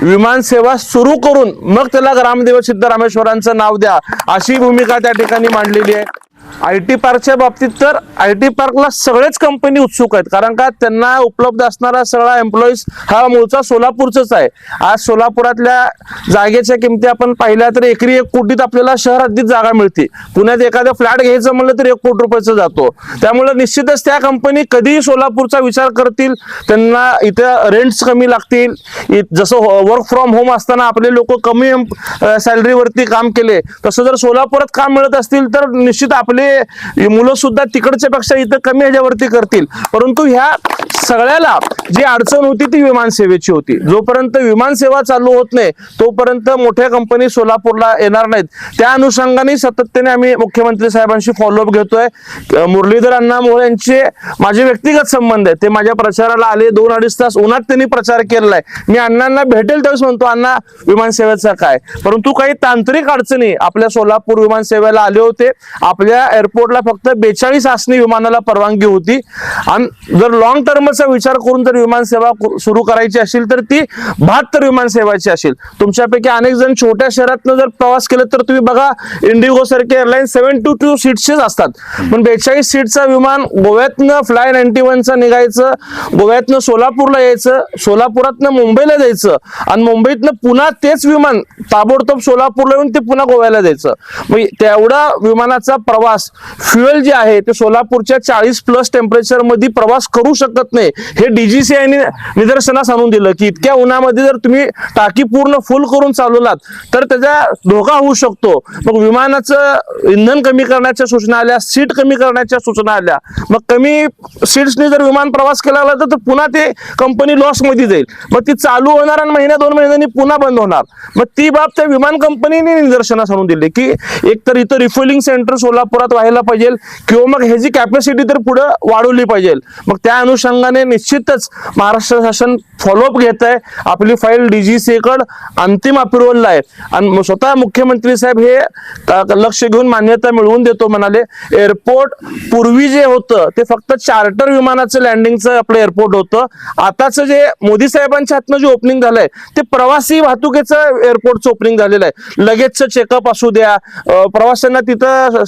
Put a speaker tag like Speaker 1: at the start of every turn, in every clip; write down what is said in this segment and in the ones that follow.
Speaker 1: विमान सेवा सुरू करून मग त्याला ग्रामदेव सिद्धरामेश्वरांचं नाव द्या अशी भूमिका त्या ठिकाणी मांडलेली आहे. आय टी पार्कच्या बाबतीत तर आय टी पार्कला सगळेच कंपनी उत्सुक आहेत. कारण का? त्यांना उपलब्ध असणारा सगळा एम्प्लॉईज हा मूळचा सोलापूरचाच आहे. आज सोलापुरातल्या जागेच्या किमती आपण पाहिल्या तर एकरी एक कोटीत आपल्याला शहर हद्दीत जागा मिळते. पुण्यात एखादा फ्लॅट घ्यायचं म्हणलं तर एक कोटी रुपयाचा जातो. त्यामुळे निश्चितच त्या कंपनी कधीही सोलापूरचा विचार करतील. त्यांना इथं रेंट्स कमी लागतील. जसं वर्क फ्रॉम होम असताना आपले लोक कमी सॅलरीवरती काम केले. तसं जर सोलापुरात काम मिळत असतील तर निश्चित आपले मुलं सुद्धा तिकडच्या पेक्षा इथं कमी ह्याच्यावरती करतील. परंतु ह्या सगळ्याला जी अडचण होती ती विमान सेवेची होती. जोपर्यंत विमान सेवा चालू होत नाही तोपर्यंत मोठ्या कंपनी सोलापूरला येणार नाहीत. त्या अनुषंगाने सातत्याने आम्ही मुख्यमंत्री साहेबांशी फॉलोअप घेतोय. मुरलीधर अण्णा मोहोळ यांचे माझे व्यक्तिगत संबंध आहेत. ते माझ्या प्रचाराला आले दोन अडीच तास उन्हात त्यांनी प्रचार केलेला आहे. मी अण्णांना भेटेल त्यावेळेस म्हणतो अण्णा विमान सेवेचा काय? परंतु काही तांत्रिक अडचणी आपल्या सोलापूर विमान सेवेला आले होते. आपल्या एअरपोर्टला फक्त बेचाळीस आसनी विमानाला परवानगी होती. आणि जर लॉंग टर्मचा विचार करून जर विमान सेवा सुरू करायची असेल तर ती बहात्तर विमान सेवाची असेल. तुमच्यापैकी अनेक जण छोट्या शहरातनं जर प्रवास केला तर तुम्ही बघा इंडिगो सारखे एअरलाईन सेव्हन टू टू सीट्सचेच असतात. पण बेचाळीस सीटचा विमान गोव्यातनं फ्लाय नाईन्टी वनचा निघायचं गोव्यातनं सोलापूरला यायचं सोलापुरातनं मुंबईला जायचं आणि मुंबईतनं पुन्हा तेच विमान ताबडतोब सोलापूरला येऊन ते पुन्हा गोव्याला जायचं. मग तेवढा विमानाचा प्रवास फ्युएल जे आहे ते सोलापूरच्या चाळीस प्लस टेम्परेचरमध्ये प्रवास करू शकत नाही. हे डीजीसीआयने निदर्शनास आणून दिलं की इतक्या उन्हामध्ये जर तुम्ही टाकी पूर्ण फुल करून चालवलात तर त्याचा धोका होऊ शकतो. मग विमानाचं इंधन कमी करण्याच्या सूचना आल्या सीट कमी करण्याच्या सूचना आल्या. मग कमी सीट्सनी जर विमान प्रवास केला गेला तर पुन्हा ते कंपनी लॉसमध्ये जाईल. मग ती चालू होणार आणि महिन्या दोन महिन्यांनी पुन्हा बंद होणार. मग ती बाब त्या विमान कंपनीने निदर्शनास आणून दिली की एक तर इथं रिफिलिंग सेंटर सोलापूर सोलापुरात व्हायला पाहिजे किंवा मग ह्याची कॅपॅसिटी तर पुढे वाढवली पाहिजे. मग त्या अनुषंगाने निश्चितच महाराष्ट्र शासन फॉलोअप घेत आहे. आपली फाईल डीजीसी कड अंतिम अप्रुव्हलला आहे. आणि स्वतः मुख्यमंत्री साहेब हे लक्ष घेऊन मान्यता मिळवून देतो म्हणाले. एअरपोर्ट पूर्वी जे होतं ते फक्त चार्टर विमानाचं लँडिंगचं आपलं एअरपोर्ट होतं. आताचं जे मोदी साहेबांच्या हातनं जे ओपनिंग झालंय ते प्रवासी वाहतुकीचं एअरपोर्टचं ओपनिंग झालेलं आहे. लगेचचं चेकअप असू द्या. प्रवाशांना तिथं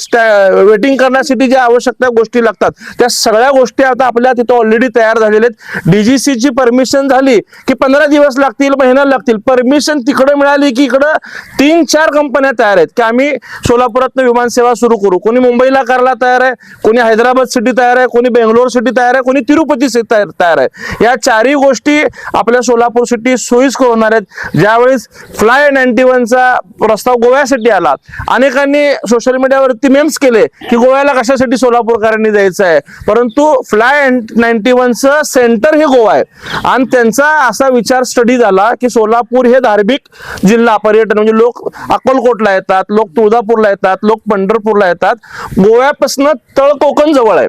Speaker 1: वेटिंग करण्यासाठी ज्या आवश्यक गोष्टी लागतात. त्या सगळ्या गोष्टी आता आपल्या तिथं ऑलरेडी तयार झालेल्या आहेत. डीजीसीची परमिशन झाली की पंधरा दिवस लागतील महिना लागतील. परमिशन तिकडे मिळाली की इकडं तीन चार कंपन्या तयार आहेत. की आम्ही सोलापुरातनं विमान सेवा सुरू करू. कोणी मुंबईला करायला तयार आहे कोणी हैदराबाद सिटी तयार आहे कोणी बेंगलोर सिटी तयार आहे कोणी तिरुपती सिटी तयार तयार आहे. या चारही गोष्टी आपल्या सोलापूर सिटी सोयीस्कर होणार आहेत. ज्यावेळेस फ्लाय नाईन्टी वनचा प्रस्ताव गोव्यासाठी आला. अनेकांनी सोशल मीडियावरती मेम्स केले. की गोव्याला कशासाठी सोलापूरकरांनी जायचं आहे? परंतु फ्लाय नाईन्टी वनचं सेंटर हे गोवा आहे. आणि त्यांचा असा विचार स्टडी झाला की सोलापूर हे धार्मिक जिल्हा पर्यटन म्हणजे लोक अक्कलकोटला येतात लोक तुळजापूरला येतात लोक पंढरपूरला येतात. गोव्यापासून तळ कोकण जवळ आहे.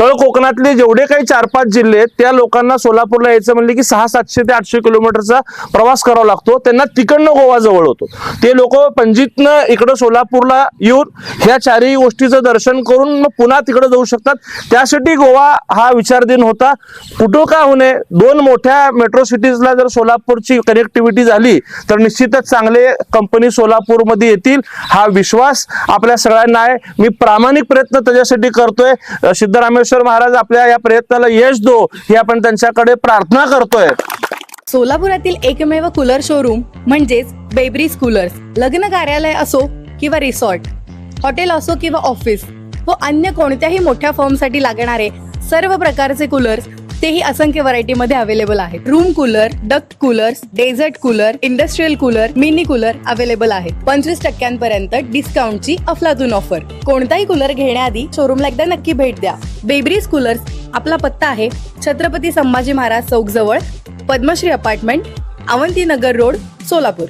Speaker 1: तळ कोकणातले जेवढे काही चार पाच जिल्हे आहेत त्या लोकांना सोलापूरला यायचं म्हणले की सहा सातशे ते आठशे किलोमीटरचा प्रवास करावा लागतो. त्यांना तिकडनं गोवा जवळ होतो. ते लोक पणजीतनं इकडं सोलापूरला येऊन ह्या चारही गोष्टी गोष्टीचं दर्शन करून मग पुन्हा तिकडे जाऊ शकतात. त्यासाठी गोवा हा विचार दिन होता. कुठं का होणे दोन मोठ्या मेट्रो सिटीजला जर सोलापूरची कनेक्टिव्हिटी झाली तर निश्चितच चांगले कंपनी सोलापूरमध्ये येतील. हा विश्वास आपल्या सगळ्यांना आहे. मी प्रामाणिक प्रयत्न त्याच्यासाठी करतोय. सिद्धरामेश्वर महाराज आपल्या या प्रयत्नाला यश दो ही आपण त्यांच्याकडे प्रार्थना करतोय.
Speaker 2: सोलापुरातील एकमेव कूलर शोरूम म्हणजेच बेब्रीज कूलर्स लग्न कार्यालय असो किंवा रिसॉर्ट हॉटेल असो किंवा ऑफिस व अन्य कोणत्याही मोठ्या फर्मसाठी लागणारे सर्व प्रकारचे कूलर्स तेही असंख्य व्हरायटीमध्ये अवेलेबल आहेत. Room cooler duct coolers desert cooler industrial cooler mini cooler available आहेत. पंचवीस टक्क्यांपर्यंत डिस्काउंटची अफलातून ऑफर. कोणताही कूलर घेण्याआधी शोरूमला एकदा नक्की भेट द्या. बेबरीज कूलर्स आपला पत्ता आहे छत्रपती संभाजी महाराज चौक जवळ पद्मश्री अपार्टमेंट अवंतीनगर रोड सोलापूर.